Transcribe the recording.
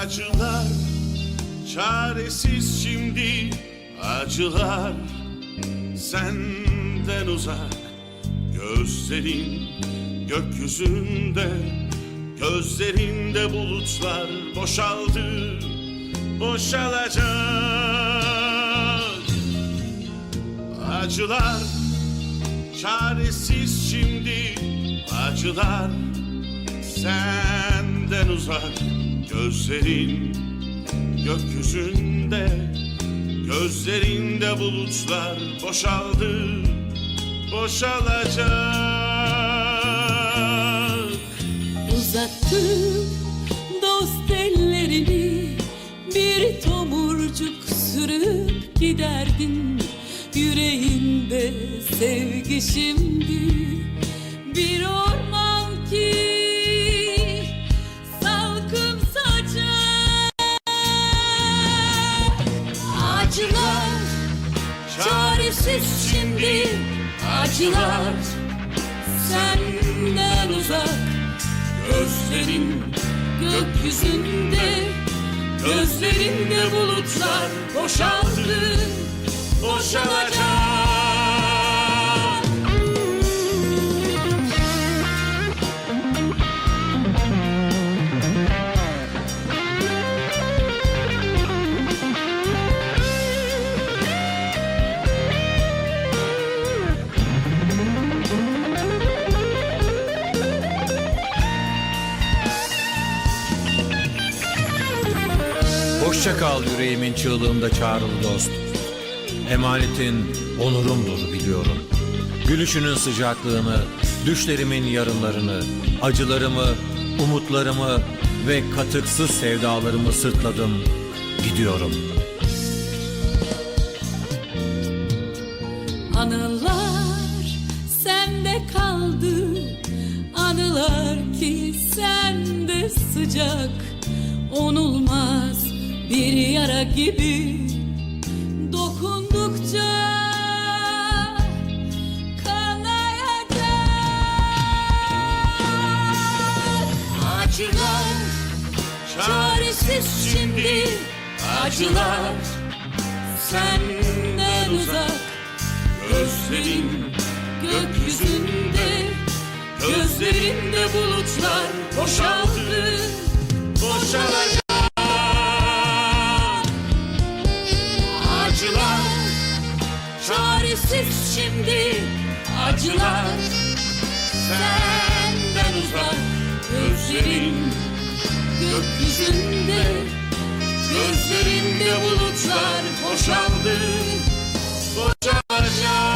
Acılar çaresiz şimdi acılar. Senden uzak gözlerin gökyüzünde gözlerinde bulutlar boşaldı boşalacak. Acılar çaresiz şimdi acılar. Senden uzak gözlerin gökyüzünde gözlerinde bulutlar boşaldı boşalacak. Uzattım dost ellerini Bir tomurcuk sürüp giderdin. Yüreğinde sevgi şimdi Bir orman çaresiz şimdi Acılar senden uzak. Gözlerin gökyüzünde Gözlerinde bulutlar boşaldı Boşalacak Hoşça kal yüreğimin çığlığında çağrılı dost. Emanetin onurumdur biliyorum. Gülüşünün sıcaklığını, düşlerimin yarınlarını, acılarımı, umutlarımı ve katıksız sevdalarımı sırtladım, gidiyorum. Anılar sende kaldı Anılar ki sende sıcak Onulmaz bir yara gibi Dokundukça kanayacak. Acılar çaresiz şimdi. Acılar senden uzak. Gözlerin Gökyüzünde. Gözlerinde bulutlar boşaldı boşalacak acılar. Çaresiz şimdi acılar. Senden uzak gözlerin gökyüzünde. Gözlerinde bulutlar boşaldı. Boşalacak